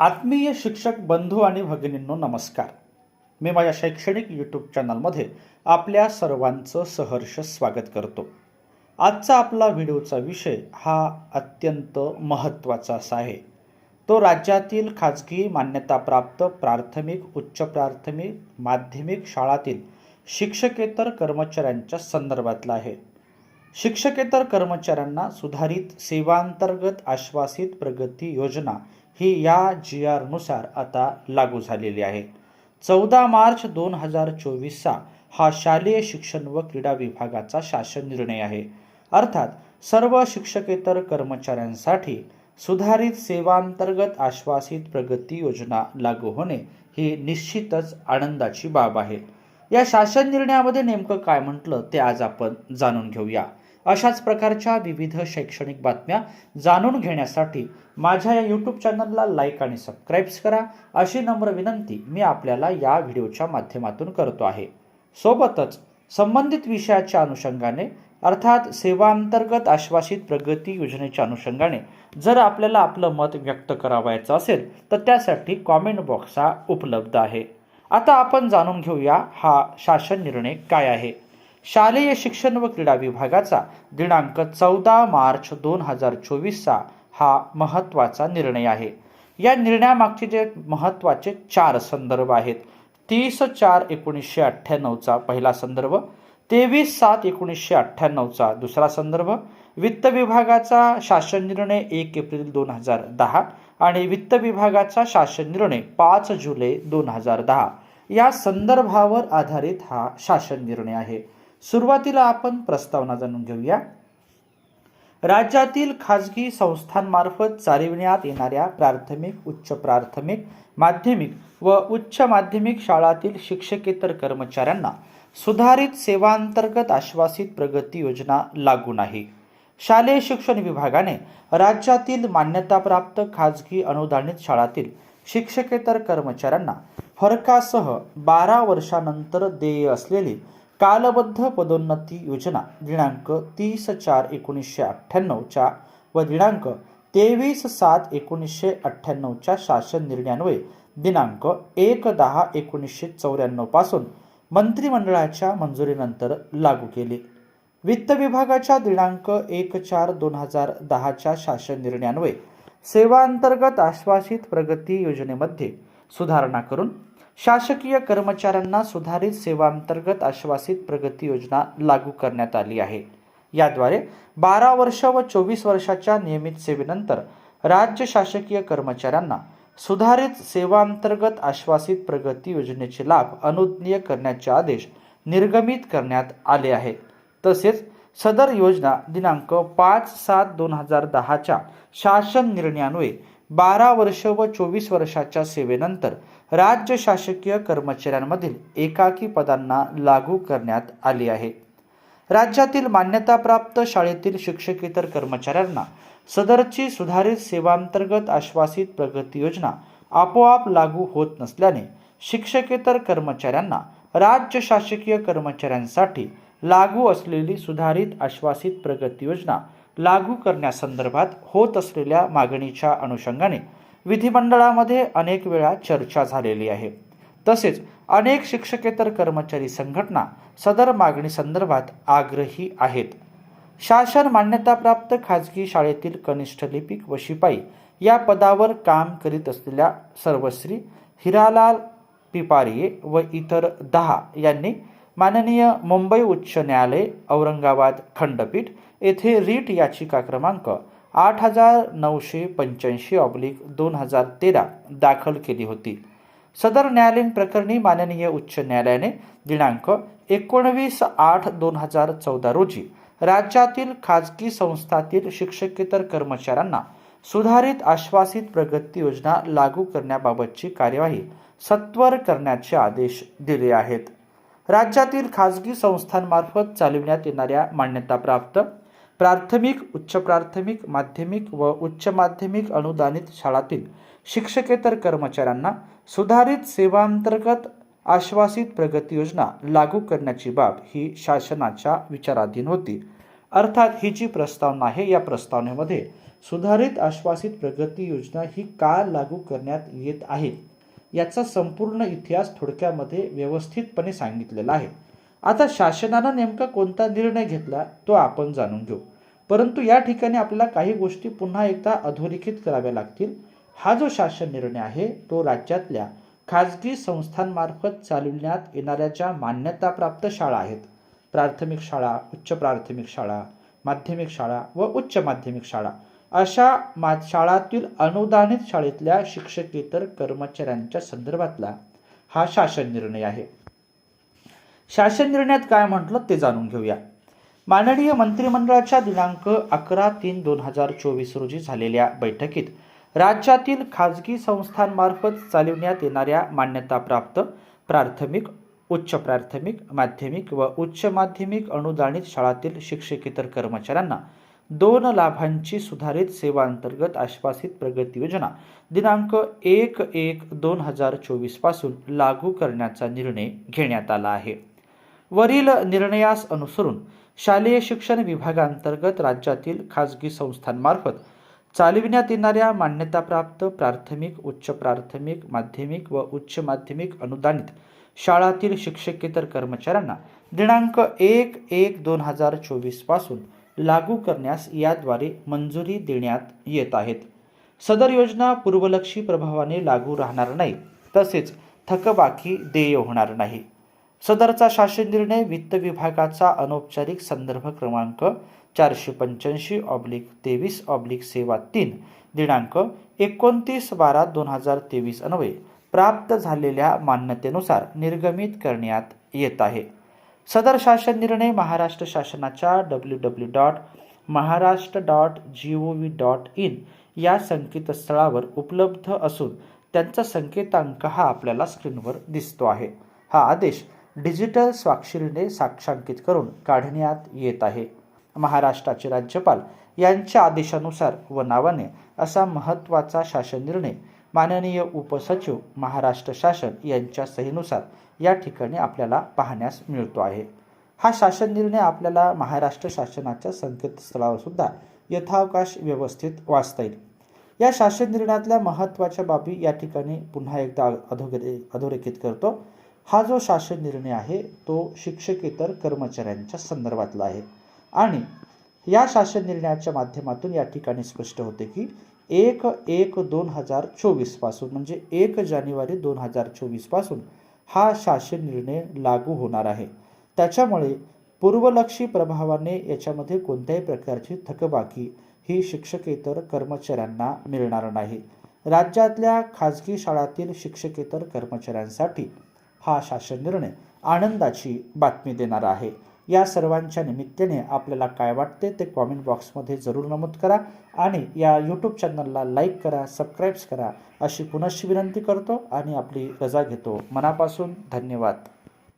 आत्मीय शिक्षक बंधू आणि भगिनींनो नमस्कार. मी माझ्या शैक्षणिक यूट्यूब चॅनलमध्ये आपल्या सर्वांचं सहर्ष स्वागत करतो. आजचा आपला व्हिडिओचा विषय हा अत्यंत महत्त्वाचा असा आहे. तो राज्यातील खाजगी मान्यताप्राप्त प्राथमिक उच्च प्राथमिक माध्यमिक शाळातील शिक्षकेतर कर्मचाऱ्यांच्या संदर्भातला आहे. शिक्षकेतर कर्मचाऱ्यांना सुधारित सेवांतर्गत आश्वासित प्रगती योजना ही या जी आरनुसार आता लागू झालेली आहे. चौदा मार्च दोन हजार चोवीसचा हा शालेय शिक्षण व क्रीडा विभागाचा शासन निर्णय आहे. अर्थात सर्व शिक्षकेतर कर्मचाऱ्यांसाठी सुधारित सेवांतर्गत आश्वासित प्रगती योजना लागू होणे ही निश्चितच आनंदाची बाब आहे. या शासन निर्णयामध्ये नेमकं काय म्हटलं ते आज आपण जाणून घेऊया. अशाच प्रकारच्या विविध शैक्षणिक बातम्या जाणून घेण्यासाठी माझ्या या यूट्यूब चॅनलला लाईक आणि सबस्क्राईब्स करा. अशी नम्र विनंती मी आपल्याला या व्हिडिओच्या माध्यमातून करतो आहे. सोबतच संबंधित विषयाच्या अनुषंगाने अर्थात सेवांतर्गत आश्वासित प्रगती योजनेच्या अनुषंगाने जर आपल्याला आपलं मत व्यक्त करावायचं असेल तर त्यासाठी कॉमेंट बॉक्स हा उपलब्ध आहे. आता आपण जाणून घेऊया हा शासन निर्णय काय आहे. शालेय शिक्षण व क्रीडा विभागाचा दिनांक चौदा मार्च दोन हजार चोवीसचा हा महत्त्वाचा निर्णय आहे. या निर्णयामागचे जे महत्त्वाचे चार संदर्भ आहेत. तीस चार एकोणीसशे अठ्ठ्याण्णवचा पहिला संदर्भ तेवीस सात एकोणीसशे अठ्ठ्याण्णवचा दुसरा संदर्भ वित्त विभागाचा शासन निर्णय एक एप्रिल दोन हजार दहा आणि वित्त विभागाचा शासन निर्णय पाच जुलै दोन हजार दहा. या संदर्भावर आधारित हा शासन निर्णय आहे. सुरुवातीला आपण प्रस्तावना जाणून घेऊया. राज्यातील खाजगी संस्थांमार्फत चालविण्यात येणाऱ्या प्राथमिक उच्च प्राथमिक माध्यमिक व उच्च माध्यमिक शाळातील शिक्षकेतर कर्मचाऱ्यांना सुधारित सेवांतर्गत आश्वासित प्रगती योजना लागू नाही. शालेय शिक्षण विभागाने राज्यातील मान्यताप्राप्त खाजगी अनुदानित शाळातील शिक्षकेतर कर्मचाऱ्यांना फरकासह बारा वर्षानंतर देय असलेली कालबद्ध पदोन्नती योजना दिनांक तीस चार एकोणीसशे अठ्ठ्याण्णवच्या व दिनांक तेवीस सात एकोणीसशे अठ्ठ्याण्णवच्या शासन निर्णयान्वये दिनांक एक दहा एकोणीसशे चौऱ्याण्णवपासून मंत्रिमंडळाच्या मंजुरीनंतर लागू केली. वित्त विभागाच्या दिनांक एक चार दोन हजार दहाच्या शासन निर्णयान्वये सेवांतर्गत आश्वासित प्रगती योजनेमध्ये सुधारणा करून शासकीय कर्मचाऱ्यांना सुधारित सेवांतर्गत आश्वासित प्रगती योजना लागू करण्यात आली आहे. याद्वारे बारा वर्ष व चोवीस वर्षाच्या नियमित सेवेनंतर राज्य शासकीय कर्मचाऱ्यांना सुधारित सेवांतर्गत आश्वासित प्रगती योजनेचे लाभ अनुज्ञेय करण्याचे आदेश निर्गमित करण्यात आले आहेत तसेच सदर योजना दिनांक पाच सात दोन हजार दहाच्या शासन निर्णयान्वये बारा वर्ष व चोवीस वर्षाच्या सेवेनंतर राज्य शासकीय कर्मचाऱ्यांमधील एकाकी पदांना लागू करण्यात आली आहे. राज्यातील मान्यताप्राप्त शाळेतील शिक्षकेतर कर्मचाऱ्यांना सदरची सुधारित सेवांतर्गत आश्वासित प्रगती योजना आपोआप लागू होत नसल्याने शिक्षकेतर कर्मचाऱ्यांना राज्य शासकीय कर्मचाऱ्यांसाठी लागू असलेली सुधारित आश्वासित प्रगती योजना लागू करण्यासंदर्भात होत असलेल्या मागणीच्या अनुषंगाने विधिमंडळामध्ये अनेक वेळा चर्चा झालेली आहे. तसेच अनेक शिक्षकेतर कर्मचारी संघटना सदर मागणी संदर्भात आग्रही आहेत. शासन मान्यताप्राप्त खाजगी शाळेतील कनिष्ठ लिपिक व शिपाई या पदावर काम करीत असलेल्या सर्वश्री हिरालाल पिपारिये व इतर दहा यांनी माननीय मुंबई उच्च न्यायालय औरंगाबाद खंडपीठ येथे रीट याचिका क्रमांक आठ हजार नऊशे पंच्याऐंशी ऑब्लिक दोन हजार तेरा दाखल केली होती. सदर न्यायालयीन प्रकरणी माननीय उच्च न्यायालयाने दिनांक एकोणवीस आठ दोन हजार चौदा रोजी राज्यातील खाजगी संस्थातील शिक्षकेतर कर्मचाऱ्यांना सुधारित आश्वासित प्रगती योजना लागू करण्याबाबतची कार्यवाही सत्वर करण्याचे आदेश दिले आहेत. राज्यातील खाजगी संस्थांमार्फत चालविण्यात येणाऱ्या मान्यताप्राप्त प्राथमिक उच्च प्राथमिक माध्यमिक व उच्च माध्यमिक अनुदानित शाळातील शिक्षकेतर कर्मचाऱ्यांना सुधारित सेवांतर्गत आश्वासित प्रगती योजना लागू करण्याची बाब ही शासनाच्या विचाराधीन होती. अर्थात ही जी प्रस्तावना आहे या प्रस्तावनेमध्ये सुधारित आश्वासित प्रगती योजना ही का लागू करण्यात येत आहे याचा संपूर्ण इतिहास थोडक्यामध्ये व्यवस्थितपणे सांगितलेला आहे. आता शासनानं नेमका कोणता निर्णय घेतला तो आपण जाणून घेऊ. परंतु या ठिकाणी आपल्याला काही गोष्टी पुन्हा एकदा अधोरेखित कराव्या लागतील. हा जो शासन निर्णय आहे तो राज्यातल्या खाजगी संस्थांमार्फत चालविण्यात येणाऱ्या ज्या मान्यताप्राप्त शाळा आहेत. प्राथमिक शाळा उच्च प्राथमिक शाळा माध्यमिक शाळा व उच्च माध्यमिक शाळा. अशा मा शाळातील अनुदानित शाळेतल्या शिक्षकेतर कर्मचाऱ्यांच्या संदर्भातला हा शासन निर्णय आहे. शासन निर्णयात काय म्हटलं ते जाणून घेऊया. माननीय मंत्रिमंडळाच्या दिनांक अकरा तीन दोन हजार चोवीस रोजी झालेल्या बैठकीत राज्यातील खाजगी संस्थांमार्फत चालविण्यात येणाऱ्या मान्यताप्राप्त प्राथमिक उच्च प्राथमिक माध्यमिक व उच्च माध्यमिक अनुदानित शाळातील शिक्षकेतर कर्मचाऱ्यांना दोन लाभांची सुधारित सेवांतर्गत आश्वासित प्रगती योजना दिनांक एक एक दोन हजार चोवीसपासून लागू करण्याचा निर्णय घेण्यात आला आहे. वरील निर्णयास अनुसरून शालेय शिक्षण विभागांतर्गत राज्यातील खाजगी संस्थांमार्फत चालविण्यात येणाऱ्या मान्यताप्राप्त प्राथमिक उच्च प्राथमिक माध्यमिक व उच्च माध्यमिक अनुदानित शाळातील शिक्षकेतर कर्मचाऱ्यांना दिनांक एक एक दोन हजार चोवीसपासून लागू करण्यास याद्वारे मंजुरी देण्यात येत आहेत. सदर योजना पूर्वलक्षी प्रभावाने लागू राहणार नाही तसेच थकबाकी देय होणार नाही. सदरचा शासन निर्णय वित्त विभागाचा अनौपचारिक संदर्भ क्रमांक चारशे पंच्याऐंशी ऑब्लिक तेवीस ऑब्लिक सेवा तीन दिनांक एकोणतीस बारा दोन हजार तेवीस अन्वये प्राप्त झालेल्या मान्यतेनुसार निर्गमित करण्यात येत आहे. सदर शासन निर्णय महाराष्ट्र शासनाच्या W W dot Maharashtra dot G O V dot in या संकेतस्थळावर उपलब्ध असून त्यांचा संकेतांक हा आपल्याला स्क्रीनवर दिसतो आहे. हा आदेश डिजिटल स्वाक्षरीने साक्षांकित करून काढण्यात येत आहे. महाराष्ट्राचे राज्यपाल यांच्या आदेशानुसार व नावाने असा महत्त्वाचा शासन निर्णय माननीय उपसचिव महाराष्ट्र शासन यांच्या सहीनुसार या ठिकाणी आपल्याला पाहण्यास मिळतो आहे. हा शासन निर्णय आपल्याला महाराष्ट्र शासनाच्या संकेतस्थळावर सुद्धा यथावकाश व्यवस्थित वाचता येईल. या शासन निर्णयातल्या महत्त्वाच्या बाबी या ठिकाणी पुन्हा एकदा अधोरे अधोरेखित करतो. हा जो शासन निर्णय आहे तो शिक्षकेतर कर्मचाऱ्यांच्या संदर्भातला आहे. आणि या शासन निर्णयाच्या माध्यमातून या ठिकाणी स्पष्ट होते की एक एक दोन हजार चोवीसपासून म्हणजे एक जानेवारी दोन हजार चोवीसपासून हा शासन निर्णय लागू होणार आहे. त्याच्यामुळे पूर्वलक्षी प्रभावाने याच्यामध्ये कोणत्याही प्रकारची थकबाकी ही शिक्षकेतर कर्मचाऱ्यांना मिळणार नाही. राज्यातल्या खाजगी शाळातील शिक्षकेतर कर्मचाऱ्यांसाठी हा शासन निर्णय आनंदाची बातमी देणारा आहे. या सर्वांच्या निमित्ताने आपल्याला काय वाटते ते कॉमेंट बॉक्समध्ये जरूर नमूद करा आणि या यूट्यूब चॅनलला लाईक करा सबस्क्राईब्स करा अशी पुनश्च विनंती करतो आणि आपली रजा घेतो. मनापासून धन्यवाद.